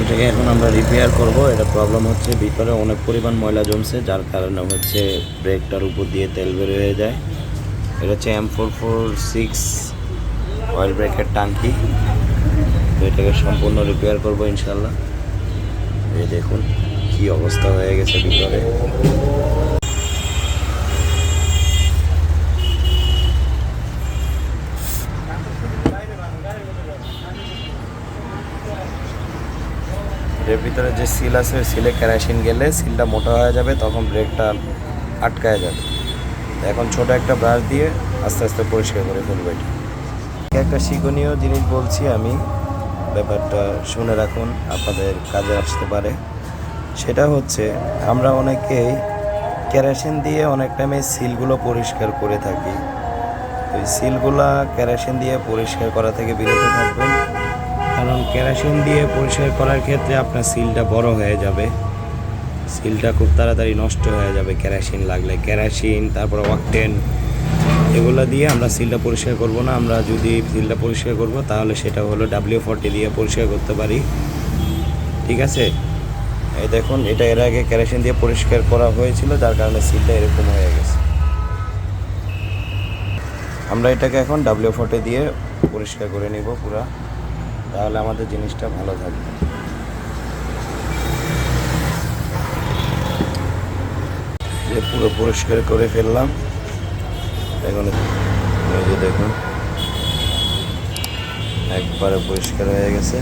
এটাকে এখন আমরা রিপেয়ার করব। এটা প্রবলেম হচ্ছে, ভিতরে অনেক পরিমাণ ময়লা জমছে, যার কারণে হচ্ছে ব্রেকটার উপর দিয়ে তেল বের হয়ে যায়। এটা হচ্ছে M four four six oil ব্রেকের টাঙ্কি তো এটাকে সম্পূর্ণ রিপেয়ার করব ইনশাল্লাহ এই দেখুন, কি অবস্থা হয়ে গেছে ভিতরে। এর ভিতরে যে সিল আছে ওই সিলে ক্যারাসিন গেলে সিলটা মোটা হয়ে যাবে, তখন ব্রেকটা আটকায় যাবে। এখন ছোট একটা ব্রাশ দিয়ে আস্তে আস্তে পরিষ্কার করে ফেলব এটা। একটা শিক্ষণীয় জিনিস বলছি আমি, ব্যাপারটা শুনে রাখুন, আপনাদের কাজে আসতে পারে। সেটা হচ্ছে, আমরা অনেকেই কেরাসিন দিয়ে অনেক টাইমে সিলগুলো পরিষ্কার করে থাকি। ওই সিলগুলা কেরাসিন দিয়ে পরিষ্কার করা থেকে বিরত থাকবেন। কারণ কেরাসিন দিয়ে পরিষ্কার করার ক্ষেত্রে আপনার সিলটা বড় হয়ে যাবে। সিলটা খুব তাড়াতাড়ি নষ্ট হয়ে যাবে, কেরাসিন লাগলে। কেরাসিন, তারপর অকটেন, এগুলো দিয়ে আমরা সিলটা পরিষ্কার করব না। আমরা যদি সিলটা পরিষ্কার করব, তাহলে সেটা হলো ডাব্লিউ ফর্টি দিয়ে পরিষ্কার করতে পারি। ঠিক আছে? এই দেখুন, এটা এর আগে কেরাসিন দিয়ে পরিষ্কার করা হয়েছিল, যার কারণে সিলটা এরকম হয়ে গেছে। আমরা এটাকে এখন ডাব্লিউ ফর্টি দিয়ে পরিষ্কার করে নিব পুরা। তাহলে আমাদের জিনিসটা ভালো থাকবে। যে পুরো পরিষ্কার করে ফেললাম। এখন দেখুন, একবারে পরিষ্কার হয়ে গেছে।